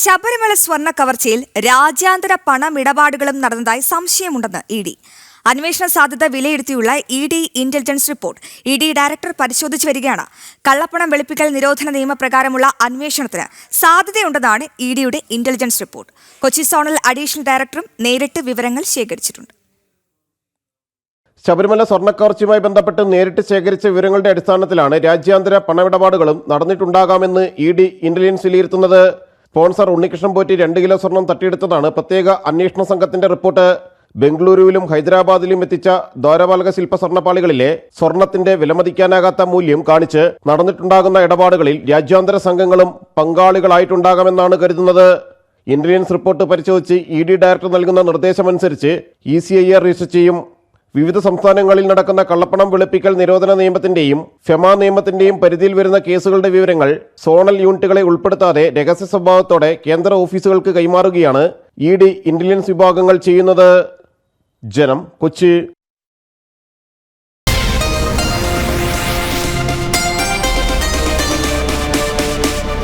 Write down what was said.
ശബരിമല സ്വർണ കവർച്ചയിൽ രാജ്യാന്തര പണമിടപാടുകളും നടന്നതായി സംശയമുണ്ടെന്ന് ഇ ഡി. അന്വേഷണ സാധ്യത വിലയിരുത്തിയുള്ള E D intelligence report E D director പരിശോധിച്ചു വരികയാണ്. കള്ളപ്പണം വെളുപ്പിക്കൽ നിരോധന നിയമപ്രകാരമുള്ള അന്വേഷണത്തിന് സാധ്യതയുണ്ടെന്നാണ് ഇ ഡിയുടെ intelligence report. Kochi zonal additional ഡയറക്ടറും നേരിട്ട് വിവരങ്ങൾ ശേഖരിച്ചിട്ടുണ്ട്. ശബരിമല സ്വർണക്കവർച്ചയുമായി ബന്ധപ്പെട്ട് നേരിട്ട് ശേഖരിച്ച വിവരങ്ങളുടെ അടിസ്ഥാനത്തിലാണ് രാജ്യാന്തര പണമിടപാടുകളും നടന്നിട്ടുണ്ടാകാമെന്ന് ഇ ഡി ഇന്റലിജൻസ് വിലയിരുത്തുന്നത്. സ്പോൺസർ ഉണ്ണികൃഷ്ണൻ പോറ്റി രണ്ട് കിലോ സ്വർണം തട്ടിയെടുത്തതാണ് പ്രത്യേക അന്വേഷണ സംഘത്തിന്റെ റിപ്പോർട്ട്. ബംഗളൂരുവിലും ഹൈദരാബാദിലും എത്തിച്ച ദ്വാരപാലക ശില്പ സ്വർണപ്പാളികളിലെ സ്വർണത്തിന്റെ വിലമതിക്കാനാകാത്ത മൂല്യം കാണിച്ച് നടന്നിട്ടുണ്ടാകുന്ന ഇടപാടുകളിൽ രാജ്യാന്തര സംഘങ്ങളും പങ്കാളികളായിട്ടുണ്ടാകാമെന്നാണ് കരുതുന്നത്. ഇന്റലിജൻസ് റിപ്പോർട്ട് പരിശോധിച്ച് ഇ ഡി ഡയറക്ടർ നൽകുന്ന നിർദ്ദേശമനുസരിച്ച് E C I R register ചെയ്യും. വിവിധ സംസ്ഥാനങ്ങളിൽ നടക്കുന്ന കള്ളപ്പണം വെളുപ്പിക്കൽ നിരോധന നിയമത്തിന്റെയും ഫെമ നിയമത്തിന്റെയും പരിധിയിൽ വരുന്ന കേസുകളുടെ വിവരങ്ങൾ സോണൽ യൂണിറ്റുകളെ ഉൾപ്പെടുത്താതെ രഹസ്യ സ്വഭാവത്തോടെ കേന്ദ്ര ഓഫീസുകൾക്ക് കൈമാറുകയാണ് ഇ ഡി ഇന്റലിജൻസ് വിഭാഗങ്ങൾ ചെയ്യുന്നത്. ജനം കൊച്ചി